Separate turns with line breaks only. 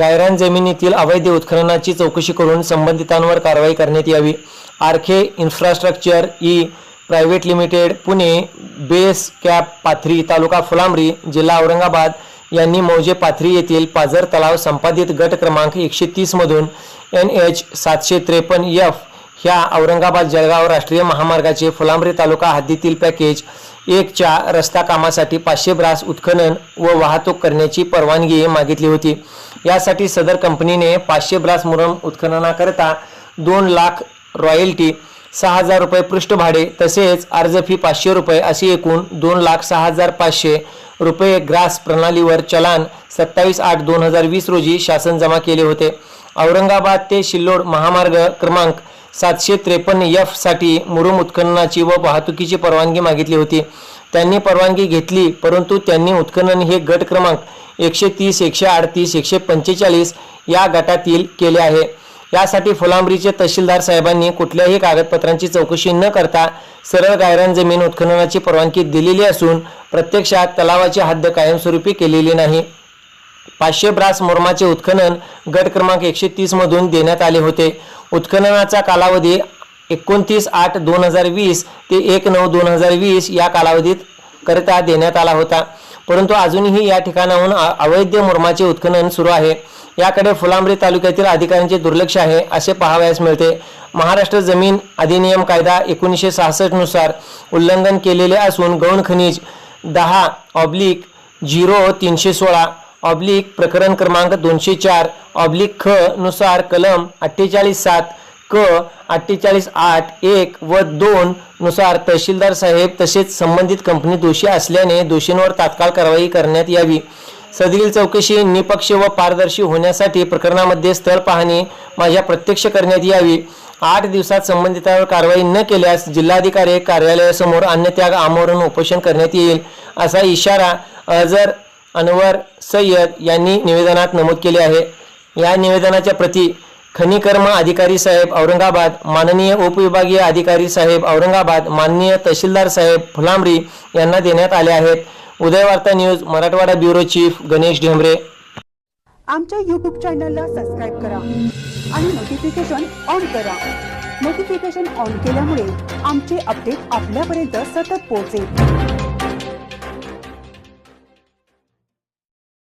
गायरान जमिनीतील अवैध उत्खननाची चौकशी करून संबंधितांवर कारवाई करण्यात यावी. आरखे इन्फ्रास्ट्रक्चर ई private limited Pune base cap Pathri taluka Phulambri जिल्हा औरंगाबाद यांनी मौजे पाथरी येथील पाझर तलाव संपादित गट क्रमांक एकशे तीसमधून एन एच सातशे त्रेपन्न एफ ह्या औरंगाबाद जळगाव राष्ट्रीय महामार्गाचे फुलांब्री तालुका हद्दीतील पॅकेज एकच्या रस्ता कामासाठी पाचशे ब्रास उत्खनन व वाहतूक करण्याची परवानगी मागितली होती. यासाठी सदर कंपनीने पाचशे ब्रास मुरम उत्खननाकरता दोन लाख रॉयल्टी सहा हजार रुपये पृष्ठभाडे तसेच अर्ज फी पाचशे रुपये अशी एकूण दोन लाख सहा हजार पाचशे रुपये ग्रास प्रणालीवर चलान सत्तावीस आठ दोन हजार वीस रोजी शासन जमा केले होते. औरंगाबाद ते शिल्लोड महामार्ग क्रमांक सातशे त्रेपन्न एफसाठी मुरुम उत्खननाची व वाहतुकीची परवानगी मागितली होती. त्यांनी परवानगी घेतली परंतु त्यांनी उत्खनन हे गट क्रमांक एकशे तीस एकशे अडतीस एकशे पंचेचाळीस या गटातील केले आहे. यासाठी फुलांब्रीचे तहसीलदार साहेबांनी कुठल्याही कागदपत्रांची चौकशी न करता सरळ गायरान जमीन उत्खननाची परवानगी दिलेली असून प्रत्यक्षात तलावाची हद्द कायमस्वरूपी केलेली नाही. पाचशे ब्रास मोर्माचे उत्खनन गट क्रमांक एकशे तीस मधून देण्यात आले होते. उत्खननाचा कालावधी एकोणतीस आठ दोन हजार वीस ते एक नऊ दोन हजार वीस या कालावधीत करता देण्यात आला होता. परंतु अजूनही या ठिकाणाहून अवैध मुरमाचे उत्खनन सुरू आहे. याकडे फुलांब्री तालुक्यातील अधिकाऱ्यांचे दुर्लक्ष आहे असे पाहावयास मिळते. महाराष्ट्र जमीन अधिनियम कायदा एकोणीसशे सहासष्टनुसार उल्लंघन केलेले असून गौण खनिज दहा ऑब्लिक झिरो तीनशे सोळा ऑब्लिक प्रकरण क्रमांक दोनशे चार ऑब्लिक ख नुसार कलम अठ्ठेचाळीस सात क अठ्ठेचाळीस आठ एक व दोन नुसार तहसीलदार साहेब तसेच संबंधित कंपनी दोषी असल्याने दोषींवर तात्काळ कारवाई करण्यात यावी. सदरील चौकशी निपक्ष व पारदर्शी होण्यासाठी प्रकरणामध्ये स्थळ पाहणी माझ्या प्रत्यक्ष करण्यात यावी. आठ दिवसात संबंधितांवर कारवाई न केल्यास जिल्हाधिकारी कार्यालयासमोर अन्नत्याग आमरण उपोषण करण्यात येईल असा इशारा जर अनवर सय्यद यांनी निवेदनात नमूद केले आहे. या निवेदनाच्या प्रती खनिकर्म अधिकारी साहेब औरंगाबाद माननीय उपविभागीय अधिकारी साहेब औरंगाबाद माननीय तहसीलदार साहेब फुलांबरी यांना देण्यात आले आहेत. Udayvarta news Marathwada bureau chief Ganesh Dhembare.
आमच्या यूट्यूब चॅनलला सबस्क्राईब करा आणि नोटिफिकेशन ऑन करा. नोटिफिकेशन ऑन केल्यामुळे आमचे अपडेट आपल्यापर्यंत सतत पोहोचेल.